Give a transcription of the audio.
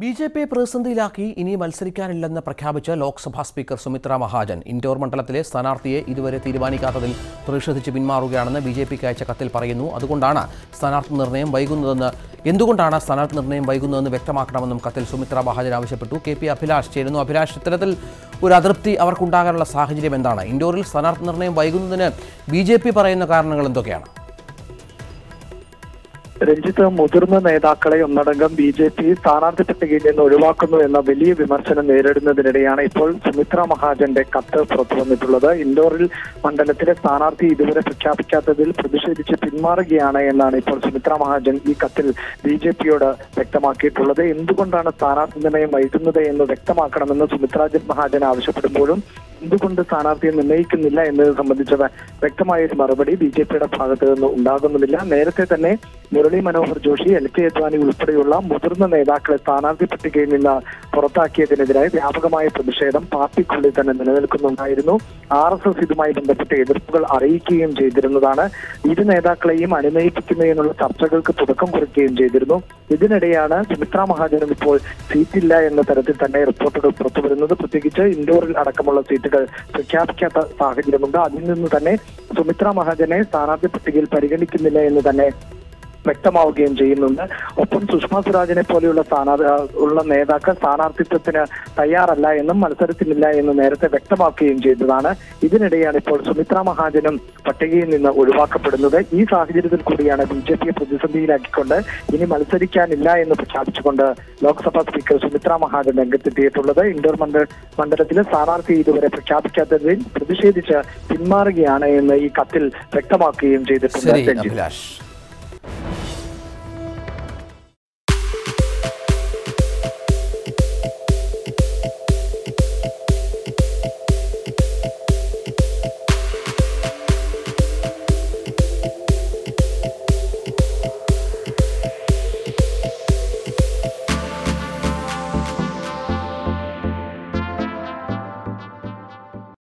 B J പിയെ പ്രതിസന്ധിയിലാക്കി ഇനി മത്സരിക്കാനില്ലെന്ന് പ്രഖ്യാപിച്ച ലോക്സഭാ സ്പീക്കർ സുമിത്ര മഹാജൻ. ഇൻഡോർ മണ്ഡലത്തിലെ സ്ഥാനാർത്ഥിയെ ഇതുവരെ തീരുമാനിക്കാത്തതിൽ പ്രതിഷേധിച്ച് പിന്മാറുകയാണെന്ന് ബി ജെ പിക്ക് അയച്ച കത്തിൽ പറയുന്നു. അതുകൊണ്ടാണ് സ്ഥാനാർത്ഥി നിർണയം വൈകുന്നതെന്ന് എന്തുകൊണ്ടാണ് സ്ഥാനാർത്ഥി നിർണയം വൈകുന്നതെന്ന് വ്യക്തമാക്കണമെന്നും കത്തിൽ സുമിത്ര മഹാജൻ ആവശ്യപ്പെട്ടു. കെ പി അഭിലാഷ് ചേരുന്നു. അഭിലാഷ് ഇത്തരത്തിൽ ഒരു അതൃപ്തി അവർക്കുണ്ടാകാനുള്ള സാഹചര്യം എന്താണ്? ഇൻഡോറിൽ സ്ഥാനാർത്ഥി നിർണയം വൈകുന്നതിന് ബി പറയുന്ന കാരണങ്ങൾ എന്തൊക്കെയാണ്? രഞ്ജിത്ത് മുതിർന്ന നേതാക്കളെ ഒന്നടങ്കം ബി ജെ പി സ്ഥാനാർത്ഥി പട്ടികയിൽ നിന്ന് ഒഴിവാക്കുന്നു എന്ന വലിയ വിമർശനം നേരിടുന്നതിനിടെയാണ് ഇപ്പോൾ സുമിത്ര മഹാജന്റെ കത്ത് പുറത്തു വന്നിട്ടുള്ളത് ഇൻഡോറിൽ മണ്ഡലത്തിലെ സ്ഥാനാർത്ഥി ഇതുവരെ പ്രഖ്യാപിക്കാത്തതിൽ പ്രതിഷേധിച്ച് പിന്മാറുകയാണ് എന്നാണ് ഇപ്പോൾ സുമിത്ര മഹാജൻ ഈ കത്തിൽ ബി ജെ പിയോട് വ്യക്തമാക്കിയിട്ടുള്ളത്. എന്തുകൊണ്ടാണ് സ്ഥാനാർത്ഥി നിർണയം വൈകുന്നത് എന്ന് വ്യക്തമാക്കണമെന്ന് സുമിത്ര മഹാജൻ ആവശ്യപ്പെടുമ്പോഴും എന്തുകൊണ്ട് സ്ഥാനാർത്ഥിയെ നിർണയിക്കുന്നില്ല എന്നത് സംബന്ധിച്ച വ്യക്തമായ ഒരു മറുപടി ബി ജെ പിയുടെ ഭാഗത്ത് നിന്ന് ഉണ്ടാകുന്നുമില്ല. നേരത്തെ തന്നെ മുരളി മനോഹർ ജോഷി എൽ കെ അദ്വാനി ഉൾപ്പെടെയുള്ള മുതിർന്ന നേതാക്കളെ സ്ഥാനാർത്ഥി പട്ടികയിൽ നിന്ന് പുറത്താക്കിയതിനെതിരായ വ്യാപകമായ പ്രതിഷേധം പാർട്ടിക്കുള്ളിൽ തന്നെ നിലനിൽക്കുന്നുണ്ടായിരുന്നു. ആർ എസ് എസ് ഇതുമായി ബന്ധപ്പെട്ട് എതിർപ്പുകൾ അറിയിക്കുകയും ചെയ്തിരുന്നതാണ്. ഇരു നേതാക്കളെയും അനുനയിപ്പിക്കുന്നതിനുള്ള ചർച്ചകൾക്ക് തുടക്കം കുറിക്കുകയും ചെയ്തിരുന്നു. ഇതിനിടെയാണ് സുമിത്ര മഹാജനും ഇപ്പോൾ സീറ്റില്ല എന്ന തരത്തിൽ തന്നെ റിപ്പോർട്ടുകൾ പുറത്തുവരുന്നത്. പ്രത്യേകിച്ച് ഇൻഡോറിൽ അടക്കമുള്ള സീറ്റുകൾ പ്രഖ്യാപിക്കാത്ത സാഹചര്യമുണ്ട്. അതിൽ നിന്ന് തന്നെ സുമിത്ര മഹാജനെ സ്ഥാനാർത്ഥി പട്ടികയിൽ പരിഗണിക്കുന്നില്ല എന്ന് തന്നെ വ്യക്തമാവുകയും ചെയ്യുന്നുണ്ട്. ഒപ്പം സുഷമ സ്വരാജിനെ പോലെയുള്ള സ്ഥാനാർത്ഥി ഉള്ള നേതാക്കൾ സ്ഥാനാർത്ഥിത്വത്തിന് തയ്യാറല്ല എന്നും മത്സരത്തിനില്ല എന്നും നേരത്തെ വ്യക്തമാക്കുകയും ചെയ്തതാണ്. ഇതിനിടെയാണ് ഇപ്പോൾ സുമിത്ര മഹാജനും പട്ടികയിൽ നിന്ന് ഒഴിവാക്കപ്പെടുന്നത്. ഈ സാഹചര്യത്തിൽ കൂടിയാണ് ബി ജെ പിയെ പ്രതിസന്ധിയിലാക്കിക്കൊണ്ട് ഇനി മത്സരിക്കാനില്ല എന്ന് പ്രഖ്യാപിച്ചുകൊണ്ട് ലോക്സഭാ സ്പീക്കർ സുമിത്ര മഹാജൻ രംഗത്തെത്തിയിട്ടുള്ളത്. ഇൻഡോർ മണ്ഡല മണ്ഡലത്തിലെ സ്ഥാനാർത്ഥി ഇതുവരെ പ്രഖ്യാപിക്കാത്തതിൽ പ്രതിഷേധിച്ച് പിന്മാറുകയാണ് എന്ന് ഈ കത്തിൽ വ്യക്തമാക്കുകയും ചെയ്തിട്ടുണ്ട്